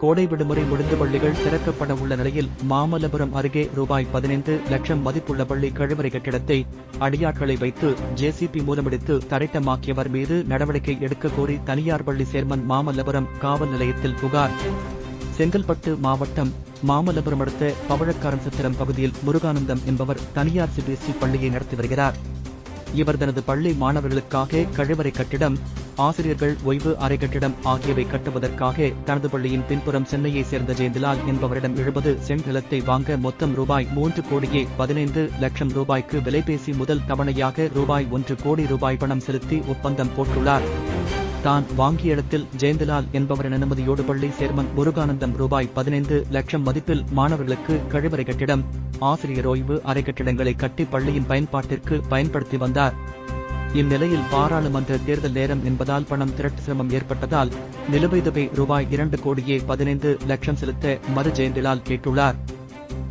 கோடை விடுமுறை முடிந்து பள்ளிகள் திறக்கப்பட உள்ள நிலையில் மாமல்லபுரம் அருகே ரூபாய் பதினைந்து லட்சம் மதிப்புள்ள பள்ளி கழிவறை கட்டிடத்தை அடியாட்களை வைத்து ஜேசிபி மூலமடித்து தரைட்டமாக்கியவர் மீது நடவடிக்கை எடுக்க கோரி தனியார் பள்ளி சேர்மன் மாமல்லபுரம் காவல் நிலையத்தில் புகார். செங்கல்பட்டு மாவட்டம் மாமல்லபுரம் அடுத்த பவழக்காரன் சித்திரம் பகுதியில் முருகானந்தம் என்பவர் தனியார் சிபிஎஸ்இ பள்ளியை நடத்தி வருகிறார். இவர் தனது பள்ளி மாணவர்களுக்காக கழிவறை கட்டிடம் ஆசிரியர்கள் ஓய்வு அறை கட்டிடம் ஆகியவை கட்டுவதற்காக தனது பள்ளியின் பின்புறம் சென்னையை சேர்ந்த ஜெயந்திலால் என்பவரிடம் எழுபது செங்கலத்தை வாங்க மொத்தம் ரூபாய் மூன்று கோடியே பதினைந்து லட்சம் ரூபாய்க்கு விலைபேசி முதல் தவணையாக ரூபாய் ஒன்று கோடி ரூபாய் பணம் செலுத்தி ஒப்பந்தம் போட்டுள்ளார். தான் வாங்கிய இடத்தில் ஜெயந்திலால் என்பவரின் அனுமதியோடு பள்ளி சேர்மன் முருகானந்தம் ரூபாய் பதினைந்து லட்சம் மதிப்பில் மாணவர்களுக்கு கழிவறை கட்டிடம் ஆசிரியர் ஓய்வு அறை கட்டிடங்களை கட்டி பள்ளியின் பயன்பாட்டிற்கு பயன்படுத்தி வந்தார். இந்நிலையில் பாராளுமன்ற தேர்தல் நேரம் என்பதால் பணம் திரட்டு சிரமம் ஏற்பட்டதால் நிலுவைத் தொகை ரூபாய் இரண்டு கோடியே பதினைந்து லட்சம் செலுத்த மது ஜெயந்திலால் கேட்டுள்ளார்.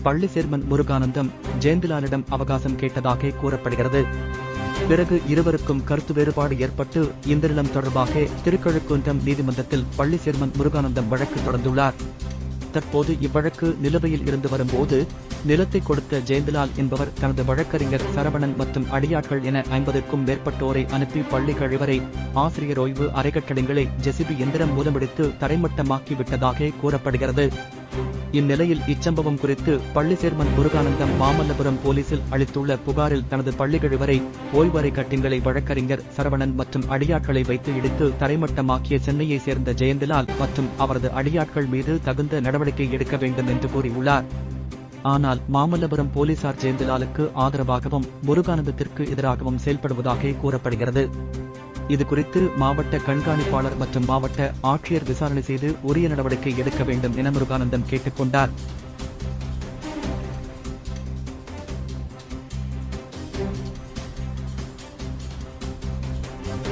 பள்ளி சேர்மன் முருகானந்தம் ஜெயந்திலாலிடம் அவகாசம் கேட்டதாக கூறப்படுகிறது. பிறகு இருவருக்கும் கருத்து வேறுபாடு ஏற்பட்டு இந்த நிலம் தொடர்பாக திருக்கழுக்குன்றம் நீதிமன்றத்தில் பள்ளி சேர்மன் முருகானந்தம் வழக்கு தொடர்ந்துள்ளார். தற்போது இவ்வழக்கு நிலுவையில் இருந்து வரும்போது நிலத்தை கொடுத்த ஜெயந்திலால் என்பவர் தனது வழக்கறிஞர் சரவணன் மற்றும் அடியாட்கள் என ஐம்பதுக்கும் மேற்பட்டோரை அனுப்பி பள்ளி கழிவறை ஆசிரியர் ஓய்வு அறைகட்டடங்களை ஜெசிபி எந்திரம் மூலமடித்து தரைமட்டமாக்கிவிட்டதாக கூறப்படுகிறது. இந்நிலையில் இச்சம்பவம் குறித்து பள்ளி சேர்மன் முருகானந்தம் மாமல்லபுரம் போலீசில் அளித்துள்ள புகாரில் தனது பள்ளி ஓய்வறை கட்டிங்களை வழக்கறிஞர் சரவணன் மற்றும் அடியாட்களை வைத்து இடித்து தரைமட்டமாக்கிய சென்னையை சேர்ந்த ஜெயந்திலால் மற்றும் அவரது அடியாட்கள் மீது தகுந்த நடவடிக்கை எடுக்க வேண்டும் என்று கூறியுள்ளார். ஆனால் மாமல்லபுரம் போலீசார் ஜெயந்திலாலுக்கு ஆதரவாகவும் முருகானந்தத்திற்கு எதிராகவும் செயல்படுவதாக கூறப்படுகிறது. இது குறித்து மாவட்ட கண்காணிப்பாளர் மற்றும் மாவட்ட ஆட்சியர் விசாரணை செய்து உரிய நடவடிக்கை எடுக்க வேண்டும் என முருகானந்தம் கேட்டுக்கொண்டார்.